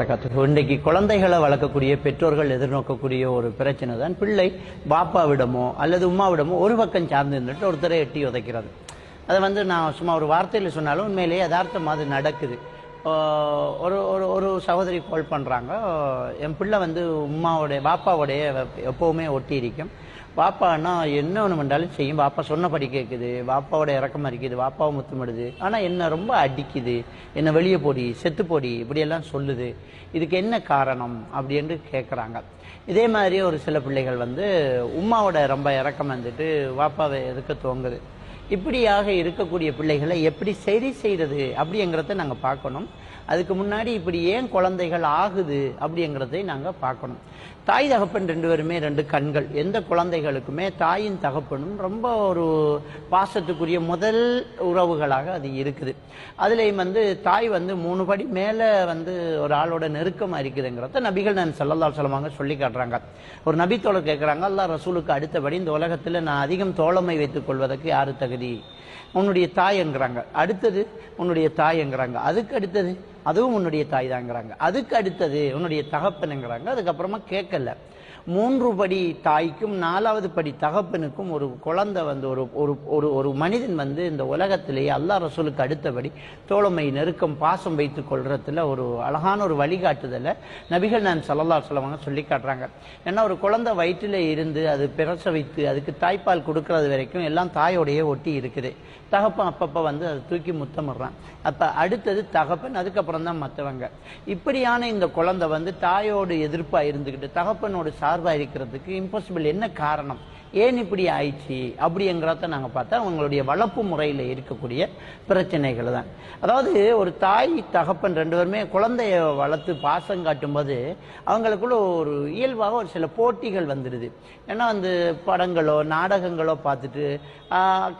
இன்றைக்கு குழந்தைகளை வளர்க்கக்கூடிய பெற்றோர்கள் எதிர்நோக்கக்கூடிய ஒரு பிரச்சனை தான் பிள்ளை பாப்பாவிடமோ அல்லது உம்மாவிடமோ ஒரு பக்கம் சார்ந்து இருந்துட்டு ஒருத்தரை எட்டி உதைக்கிறது. அதை வந்து நான் சும்மா ஒரு வார்த்தையில் சொன்னாலும் உண்மையிலேயே யதார்த்தம் அது நடக்குது. ஒரு ஒரு ஒரு சகோதரி கால் பண்ணுறாங்க என் பிள்ளை வந்து உம்மாவுடைய பாப்பாவுடைய எப்போவுமே ஒட்டி இருக்கும் பாப்பான்னா என்ன ஒன்று பண்ணாலும் செய்யும். பாப்பா சொன்னபடி கேட்குது பாப்பாவோட இறக்கம் அறிக்குது பாப்பாவை முத்தமிடுது. ஆனால் என்ன ரொம்ப அடிக்குது. என்னை வெளியே போடி செத்து போடி இப்படியெல்லாம் சொல்லுது. இதுக்கு என்ன காரணம் அப்படின்ட்டு கேட்குறாங்க இதே மாதிரி ஒரு சில பிள்ளைகள் வந்து உம்மாவோட ரொம்ப இறக்கம் வந்துட்டு பாப்பாவை எதுக்க துவங்குது இப்படியாக இருக்கக்கூடிய பிள்ளைகளை எப்படி சரி செய்யறது அப்படிங்கிறத நாங்கள் பார்க்கணும். அதுக்கு முன்னாடி இப்படி ஏன் குழந்தைகள் ஆகுது அப்படிங்கிறதை நாங்கள் பார்க்கணும். தாய் தகப்பன் ரெண்டு பேருமே ரெண்டு கண்கள். எந்த குழந்தைகளுக்குமே தாயின் தகப்பனும் ரொம்ப ஒரு பாசத்துக்குரிய முதல் உறவுகளாக அது இருக்குது. அதுலேயும் வந்து தாய் வந்து மூணு படி மேலே வந்து ஒரு ஆளோட நெருக்கமாக இருக்குதுங்கிறத நபிகள் நான் செல்லல்லா சொல்லுவாங்க சொல்லி காட்டுறாங்க. ஒரு நபித்தோழர் கேட்குறாங்க அல்லா ரசூலுக்கு அடுத்தபடி இந்த உலகத்தில் நான் அதிகம் தோழமை வைத்துக் கொள்வதற்கு யாரு தகுதி? 的 உன்னுடைய தாய்ங்கிறாங்க அடுத்தது உன்னுடைய தாய்ங்கிறாங்க அதுக்கு அடுத்தது அதுவும் உன்னுடைய தாய் தாங்கிறாங்க அதுக்கு அடுத்தது உன்னுடைய தகப்பனுங்கிறாங்க அதுக்கப்புறமா கேட்கல. மூன்று படி தாய்க்கும் நாலாவது படி தகப்பனுக்கும் ஒரு குழந்தை வந்து ஒரு ஒரு ஒரு ஒரு மனிதன் வந்து இந்த உலகத்திலேயே அல்லா ரசூலுக்கு அடுத்தபடி தோழமை நெருக்கம் பாசம் வைத்து கொள்றதுல ஒரு அழகான ஒரு வழிகாட்டுதலை நபிகள் நான் சல்லல்லா சொல்லுவாங்க சொல்லி காட்டுறாங்க. ஏன்னா ஒரு குழந்தை வயிற்றில் இருந்து அது பிரசவித்து அதுக்கு தாய்ப்பால் கொடுக்கறது வரைக்கும் எல்லாம் தாயோடையே ஒட்டி இருக்குது. தகப்பன் அப்பப்போ வந்து அதை தூக்கி முத்தமிடுறான். அப்போ அடுத்தது தகப்பன் அதுக்கப்புறம் தான் மற்றவங்க இப்படியான இந்த குழந்தை வந்து தாயோடு எதிர்ப்பாக இருந்துக்கிட்டு தகப்பனோடு சார்பாக இருக்கிறதுக்கு இம்பாசிபிள் என்ன காரணம்? ஏன் இப்படி ஆயிடுச்சு? அப்படிங்கிறத நாங்கள் பார்த்தா அவங்களுடைய வளர்ப்பு முறையில் இருக்கக்கூடிய பிரச்சனைகள் தான். அதாவது ஒரு தாய் தகப்பன் ரெண்டு பேருமே குழந்தைய வளர்த்து பாசம் காட்டும்போது அவங்களுக்குள்ள ஒரு இயல்பாக ஒரு சில போட்டிகள் வந்துடுது. ஏன்னா வந்து படங்களோ நாடகங்களோ பார்த்துட்டு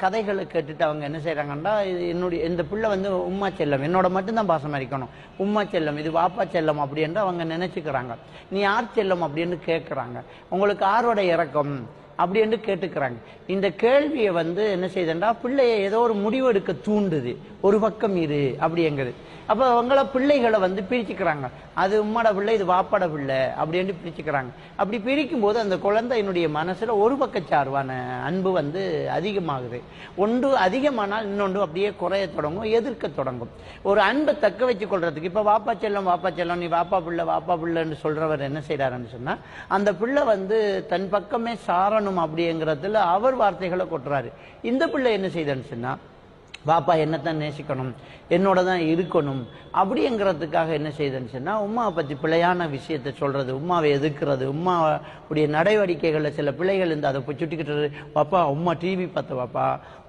கதைகளை கேட்டுட்டு அவங்க என்ன செய்கிறாங்கன்னா இது என்னுடைய இந்த பிள்ளை வந்து உம்மா செல்லம் என்னோட மட்டும்தான் பாசமாக இருக்கணும். உம்மா செல்லம் இது வாப்பா செல்லம் அப்படின்ட்டு அவங்க நினச்சிக்கிறாங்க. நீ யார் செல்லம் அப்படின்னு கேட்குறாங்க உங்களுக்கு ஆரோட இறக்கம்? அப்படி என்று கேட்டுக்கிறாங்க. இந்த கேள்வியை வந்து என்ன செய்யுதுன்னா பிள்ளைய ஏதோ ஒரு முடிவெடுக்க தூண்டுது. ஒரு பக்கம் இரு அப்படிங்கிறது. அப்போ அவங்கள பிள்ளைகளை வந்து பிரிச்சுக்கிறாங்க. அது உம்மோட பிள்ளை இது வாப்பட பிள்ளை அப்படின்னு பிரிச்சுக்கிறாங்க. அப்படி பிரிக்கும் போது அந்த குழந்தையினுடைய மனசில் ஒரு பக்கச்சார்பான அன்பு வந்து அதிகமாகுது. ஒன்று அதிகமானால் இன்னொன்று அப்படியே குறைய தொடங்கும் எதிர்க்க தொடங்கும். ஒரு அன்பை தக்க வச்சு கொள்றதுக்கு இப்போ வாப்பா செல்லம் வாப்பா செல்லம் நீ வாப்பா பிள்ளை வாப்பா பிள்ளைன்னு சொல்கிறவர் என்ன செய்கிறாருன்னு சொன்னால் அந்த பிள்ளை வந்து தன் பக்கமே சாரணும் அப்படிங்கிறதுல அவர் வார்த்தைகளை கொட்டுறாரு. இந்த பிள்ளை என்ன செய்தான்னு சொன்னால் பாப்பா என்னத்தான் நேசிக்கணும்? என்னோட தான் இருக்கணும். அப்படிங்கிறதுக்காக என்ன செய்தேன்னு சொன்னால் உமாவை பற்றி பிழையான விஷயத்தை சொல்கிறது உமாவை எதிர்க்கிறது உமாவுடைய நடவடிக்கைகளில் சில பிள்ளைகள் இருந்து அதை போய் சுட்டிக்கிட்டு பாப்பா உமா டிவி பார்த்த வாப்பா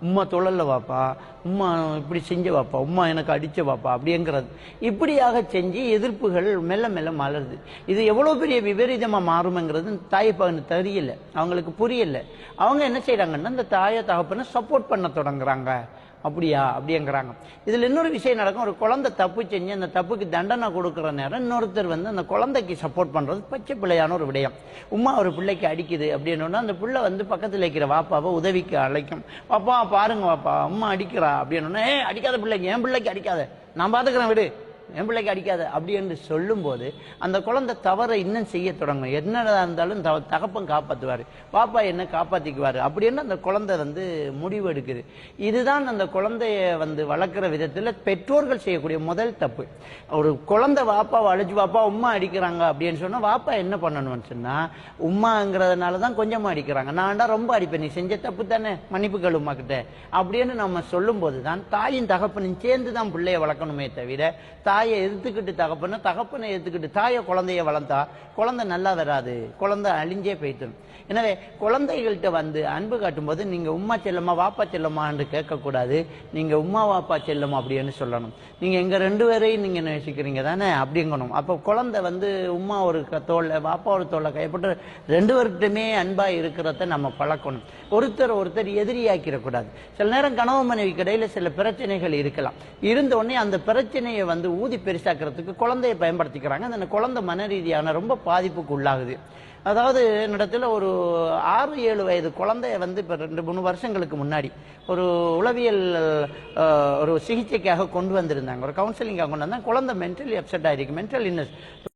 உமா தொழல்ல வாப்பா உமா இப்படி செஞ்ச வாப்பா உமா எனக்கு அடிச்ச வாப்பா அப்படிங்கிறது. இப்படியாக செஞ்சு எதிர்ப்புகள் மெல்ல மெல்ல மலருது. இது எவ்வளோ பெரிய விபரீதமாக மாறுமங்கிறது தாய் தெரியல. அவங்களுக்கு புரியல. அவங்க என்ன செய்கிறாங்கன்னா இந்த தாயை தகப்பனை சப்போர்ட் பண்ண தொடங்குறாங்க. அப்படியா? அப்படிங்கிறாங்க இதில் இன்னொரு விஷயம் நடக்கும்? ஒரு குழந்தை தப்பு செஞ்சு அந்த தப்புக்கு தண்டனை கொடுக்குற நேரம் இன்னொருத்தர் வந்து அந்த குழந்தைக்கு சப்போர்ட் பண்ணுறது பச்சை பிள்ளையான ஒரு விடயம். உமா ஒரு பிள்ளைக்கு அடிக்குது அப்படின்னா அந்த பிள்ளை வந்து பக்கத்தில் இருக்கிற வாப்பாவை உதவிக்கு அழைக்கும். பாப்பா பாருங்க வாப்பா அம்மா அடிக்கிறா. அப்படின்னா ஏ அடிக்காத பிள்ளைக்கு என் பிள்ளைக்கு அடிக்காத. நான் பார்த்துக்கிறேன் விடு. என் பிள்ளைக்கு அடிக்காத அப்படி என்று சொல்லும்போது அந்த குழந்தை தவறை இன்னும் செய்ய தொடங்கும். என்னடா இருந்தாலும் த தகப்பன் காப்பாற்றுவார் பாப்பா என்ன காப்பாற்றிக்குவார் அப்படின்னு அந்த குழந்தை வந்து முடிவு எடுக்குது. இதுதான் அந்த குழந்தைய வந்து வளர்க்குற விதத்தில் பெற்றோர்கள் செய்யக்கூடிய முதல் தப்பு. ஒரு குழந்தை வாப்பாவை அழைச்சு வாப்பா உம்மா அடிக்கிறாங்க அப்படின்னு சொன்னால் வாப்பா என்ன பண்ணணும்னு சொன்னால் உமாங்கிறதுனால தான் கொஞ்சமாக அடிக்கிறாங்க. நான்டா ரொம்ப அடிப்பேன். நீ செஞ்ச தப்பு தானே? மன்னிப்பு கேளு கிட்ட அப்படின்னு நம்ம சொல்லும்போது தான் தாயின் தகப்பனும் சேர்ந்து தான் பிள்ளைய வளர்க்கணுமே தவிர தாய் தாயை எதிர்த்துக்கிட்டு தகப்பனை தகப்பனை எதிர்த்துக்கிட்டு தாயை குழந்தைய வளர்த்தா குழந்தை நல்லா வராது. குழந்தை அழிஞ்சே போயிட்டு. எனவே குழந்தைகள்கிட்ட வந்து அன்பு காட்டும்போது நீங்க உம்மா செல்லமா வாப்பா செல்லமான்னு கேட்கக்கூடாது. நீங்க உம்மா வாப்பா செல்லும் அப்படின்னு சொல்லணும். நீங்க எங்க ரெண்டு பேரையும் நீங்க நேசிக்கிறீங்க தானே? அப்படிங்கணும் அப்போ குழந்தை வந்து உம்மா ஒரு க- தோல்ல வாப்பா ஒரு தோல்ல கைப்பட்டு ரெண்டு பேர்கிட்டமே அன்பா இருக்கிறத நம்ம பழக்கணும். ஒருத்தர் ஒருத்தர் எதிரியாக்கிடக்கூடாது. சில நேரம் கணவன் மனைவிக்கு இடையில் சில பிரச்சனைகள் இருக்கலாம். இருந்த உடனே அந்த பிரச்சனையை வந்து தொகுதி பெருசாக்கிறதுக்கு குழந்தையை பயன்படுத்திக்கிறாங்க. அந்த குழந்தை மன ரீதியான ரொம்ப பாதிப்புக்கு உள்ளாகுது. அதாவது என்னிடத்துல ஒரு ஆறு ஏழு வயது குழந்தைய வந்து இப்போ ரெண்டு மூணு வருஷங்களுக்கு முன்னாடி ஒரு உளவியல் ஒரு சிகிச்சைக்காக கொண்டு வந்திருந்தாங்க. ஒரு கவுன்சிலிங்காக கொண்டு வந்தாங்க குழந்தை மென்டலி அப்செட் ஆகிருக்கு மென்டல் இன்னஸ்